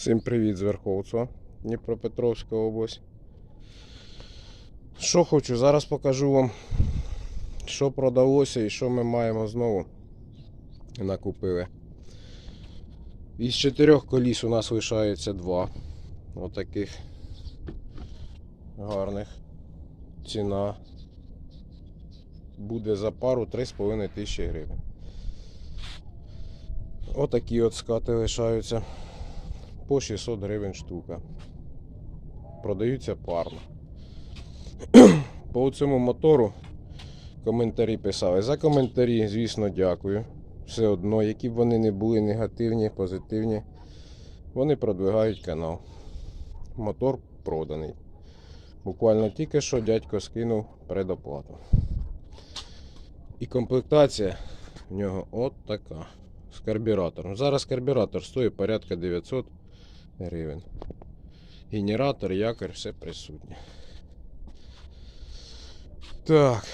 Всім привіт з Верховця, Дніпропетровська область. Що хочу, зараз покажу вам, що продалося і що ми маємо знову накупили. Із чотирьох коліс у нас лишається два. Отаких гарних. Ціна буде за пару 3,5 тисячі гривень. Отакі от скати лишаються по 600 гривень штука. Продаються парно. По цьому мотору коментарі писали. За коментарі, звісно, дякую. Все одно, які б вони не були негативні, позитивні, вони продвигають канал. Мотор проданий. Буквально тільки що дядько скинув предоплату. І комплектація в нього от така. З карбюратором. Зараз карбюратор стоїть порядка 900 гривень. Генератор, якорь, все присутнє. Так.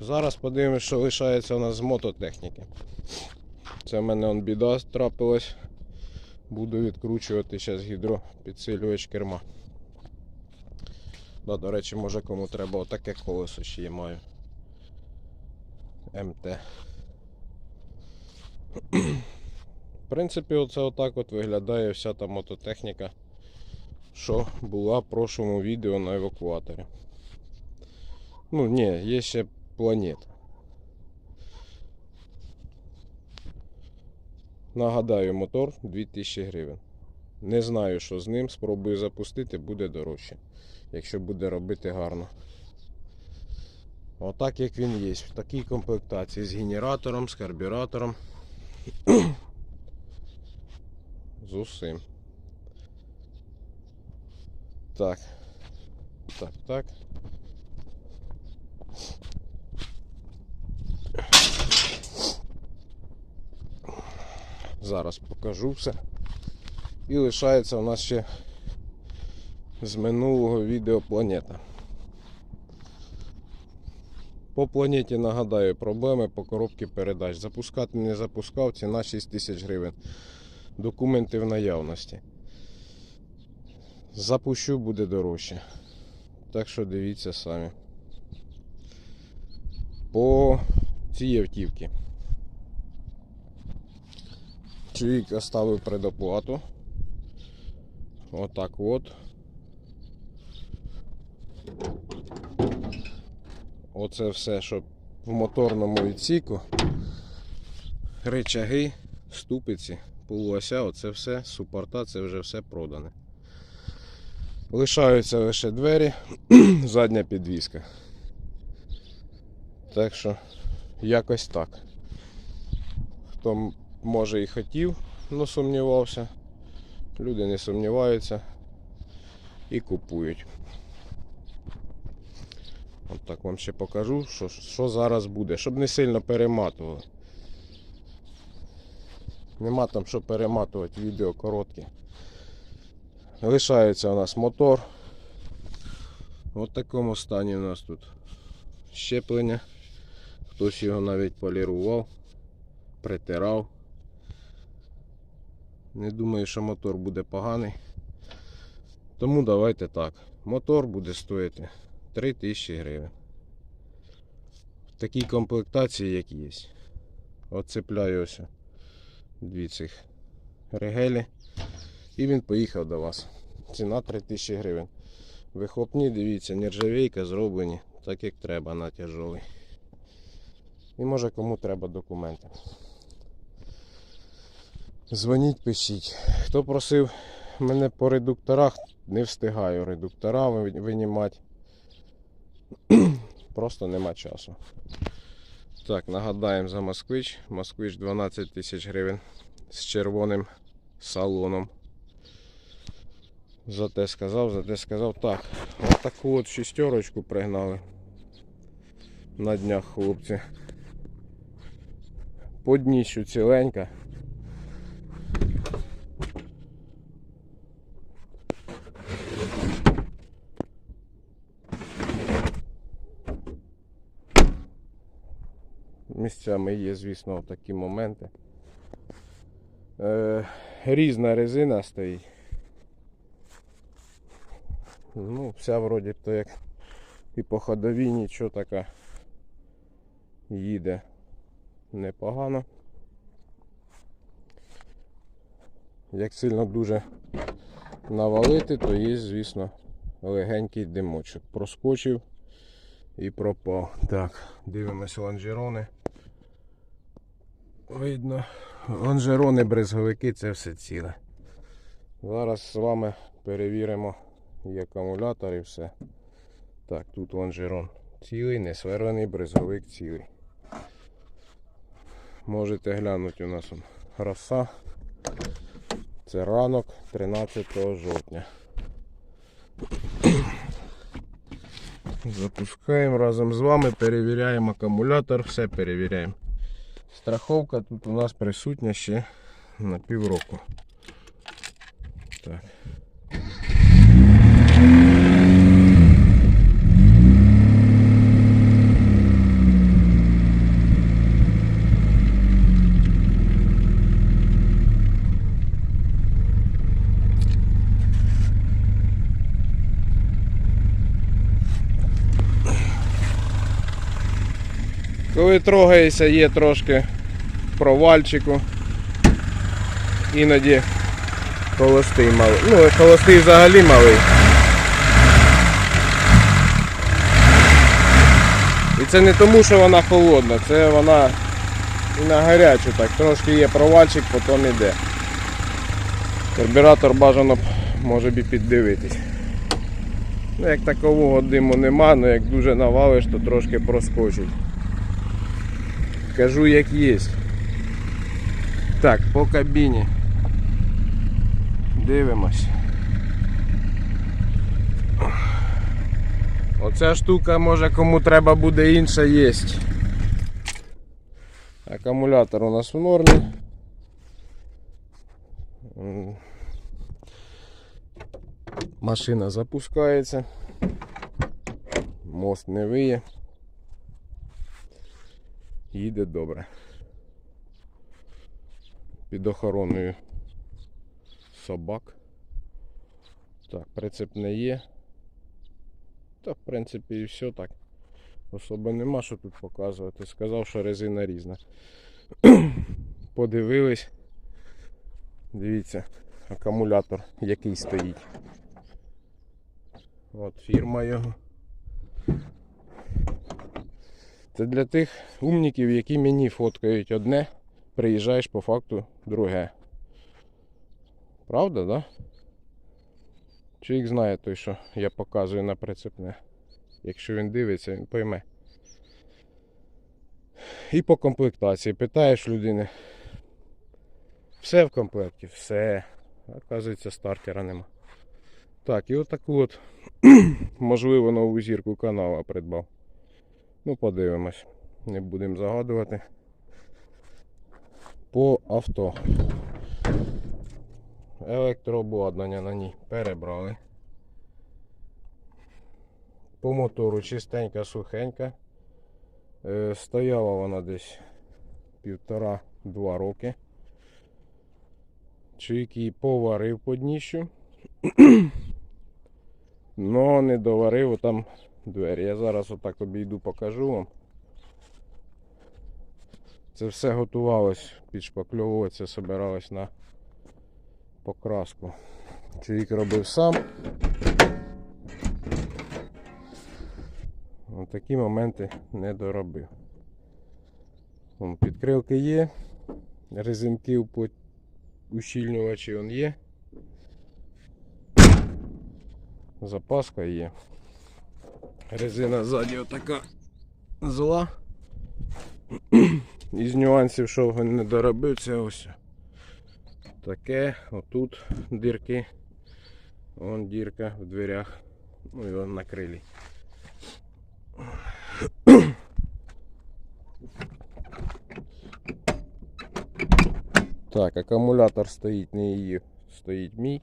Зараз подивимось, що лишається у нас з мототехніки. Це в мене он біда трапилась. Буду відкручувати зараз гідропідсилювач керма. Да, до речі, може кому треба отаке колесо ще я маю. МТ. Принципі, оце отак от виглядає вся та мототехніка, що була в прошлому відео на евакуаторі. Ну, ні, є ще планета. Нагадаю, мотор 2000 гривень. Не знаю, що з ним. Спробую запустити, буде дорожче. Якщо буде робити гарно. Отак як він є. В такій комплектації з генератором, з карбюратором. З усім. Так. Так, так. Зараз покажу все. І лишається у нас ще з минулого відео планета. По планеті нагадаю проблеми по коробці передач. Запускати не запускав, ціна 6 тисяч гривень. Документи в наявності. Запущу буде дорожче. Так що дивіться самі. По цій автівці. Чоловік оставив предоплату. Отак от. Оце все, що в моторному відсіку. Ричаги, ступиці, полуося, оце все, супорта, це вже все продане. Лишаються лише двері, задня підвіска. Так що, якось так. Хто може і хотів, але сумнівався. Люди не сумніваються і купують. От так вам ще покажу, що, що зараз буде, щоб не сильно перематували. Нема там що перематувати, відео коротке. Лишається у нас мотор. В такому стані у нас тут щеплення. Хтось його навіть полірував, притирав. Не думаю, що мотор буде поганий. Тому давайте так. Мотор буде стоїти 3000 гривень. В такій комплектації, як є. Оцепляю ось дві цих регелі. І він поїхав до вас. Ціна 3000 гривень. Вихлопні, дивіться, нержавейка зроблені так як треба на тяжолий. І може кому треба документи. Дзвоніть, пишіть. Хто просив мене по редукторах, не встигаю редуктора винімати. Просто нема часу. Так, нагадаємо за москвич. Москвич 12 тисяч гривень з червоним салоном. За те сказав, за те сказав. Так, от таку от шістерочку пригнали на днях хлопці. По дніщу ціленька. Місцями є, звісно, такі моменти. Е, різна резина стоїть. Ну, вся вроді то як і по ходовій нічого така їде непогано. Як сильно дуже навалити, то є, звісно, легенький димочок. Проскочив і пропав. Так, дивимося лонжерони. Видно, лонжерони, брезговики це все ціле. Зараз з вами перевіримо і акумулятор і все. Так, тут лонжерон цілий, не сверлений, брезговик цілий. Можете глянути у нас он роса. Це ранок 13 жовтня. Запускаємо разом з вами, перевіряємо акумулятор, все перевіряємо. Страховка тут у нас присутня ще на півроку. Так. Коли трогається, є трошки провальчику. Іноді холостий малий. Ну, холостий взагалі малий. І це не тому, що вона холодна, це вона і на гарячу так. Трошки є провальчик, потім іде. Карбюратор бажано б, може б і піддивитись. Ну, як такового диму нема, але як дуже навалиш, то трошки проскочить. Кажу як є. Так, по кабіні. Дивимось. Оця штука може кому треба буде інша є. Акумулятор у нас в нормі. Машина запускається. Мост не виє. Їде добре. Під охороною собак. Так, прицеп не є. Та в принципі і все так. Особи нема що тут показувати. Сказав, що резина різна. Подивились. Дивіться, акумулятор який стоїть. От фірма його. Це для тих умників, які мені фоткають одне, приїжджаєш по факту друге. Правда, да? Чи їх знає той, що я показую на прицепне. Якщо він дивиться, він пойме. І по комплектації. Питаєш людини. Все в комплекті, все. Оказується, стартера нема. Так, і отаку от, можливо, нову зірку канала придбав. Ну, подивимось. Не будемо загадувати. По авто. Електрообладнання на ній перебрали. По мотору чистенька, сухенька. Е, стояла вона десь півтора-два роки. Чийки поварив по дніщу. Но не доварив там двері. Я зараз отак обійду, покажу вам. Це все готувалось, підшпакльовуватися, собиралось на покраску. Чоловік робив сам. Ось такі моменти не доробив. Вон, підкрилки є, резинки у ущільнювачі є. Запаска є. Резина ззаді отака зла. Із нюансів, що не доробив, це ось таке, отут дірки, вон дірка в дверях, ну і вон на крилі. Так, акумулятор стоїть, не її, стоїть мій.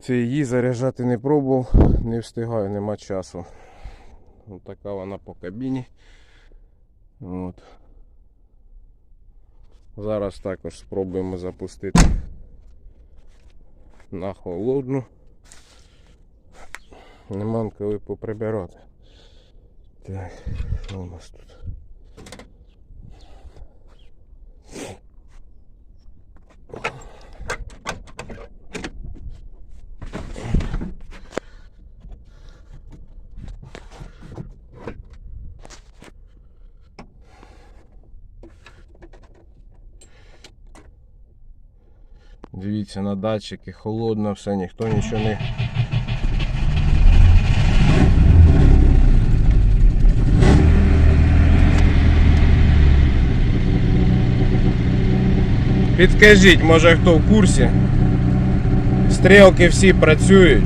Це її заряджати не пробував, не встигаю, нема часу. Ось така вона по кабіні. От. Зараз також спробуємо запустити на холодну. Нема коли поприбирати. Так, що у нас тут? Дивіться на датчики, холодно, все, ніхто нічого не. Підкажіть, може хто в курсі? Стрілки всі працюють,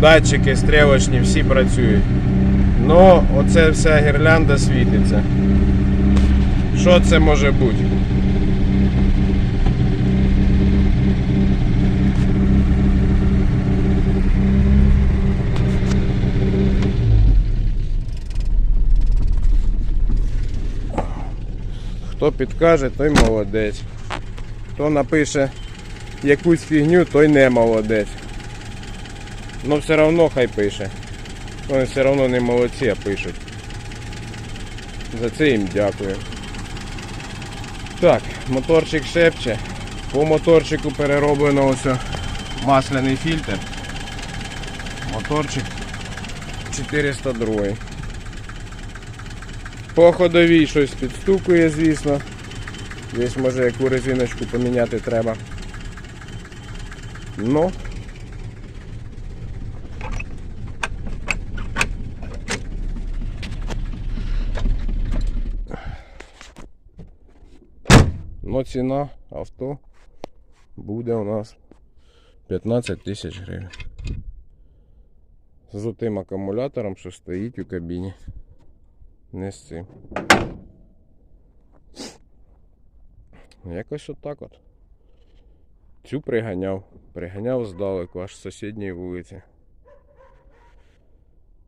датчики стрілочні всі працюють. Ну, оце вся гірлянда світиться. Що це може бути? Хто підкаже, той молодець. Хто напише якусь фігню, той не молодець. Ну все одно хай пише. Вони все одно не молодці, а пишуть. За це їм дякую. Так, моторчик шепче. По моторчику перероблено ось масляний фільтр. Моторчик 402. По ходовій щось підстукує, звісно. Десь може яку резиночку поміняти треба. Ну. Ну, ціна авто буде у нас 15 тисяч гривень. З тим акумулятором, що стоїть у кабіні. Не з цим. Якось отак от. Цю приганяв. Приганяв здалеку, аж з сусідньої вулиці.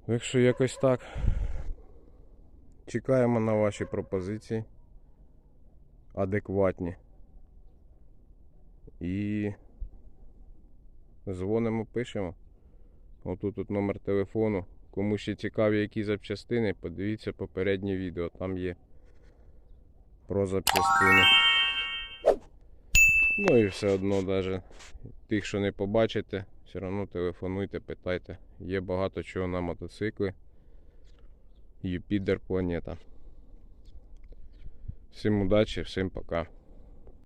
Так що якось так. Чекаємо на ваші пропозиції. Адекватні. І дзвонимо, пишемо. Отут тут номер телефону. Кому ще цікаві які запчастини, подивіться попереднє відео, там є про запчастини. Ну і все одно, навіть тих, що не побачите, все одно телефонуйте, питайте. Є багато чого на мотоцикли. Юпітер планета. Всім удачі, всім пока.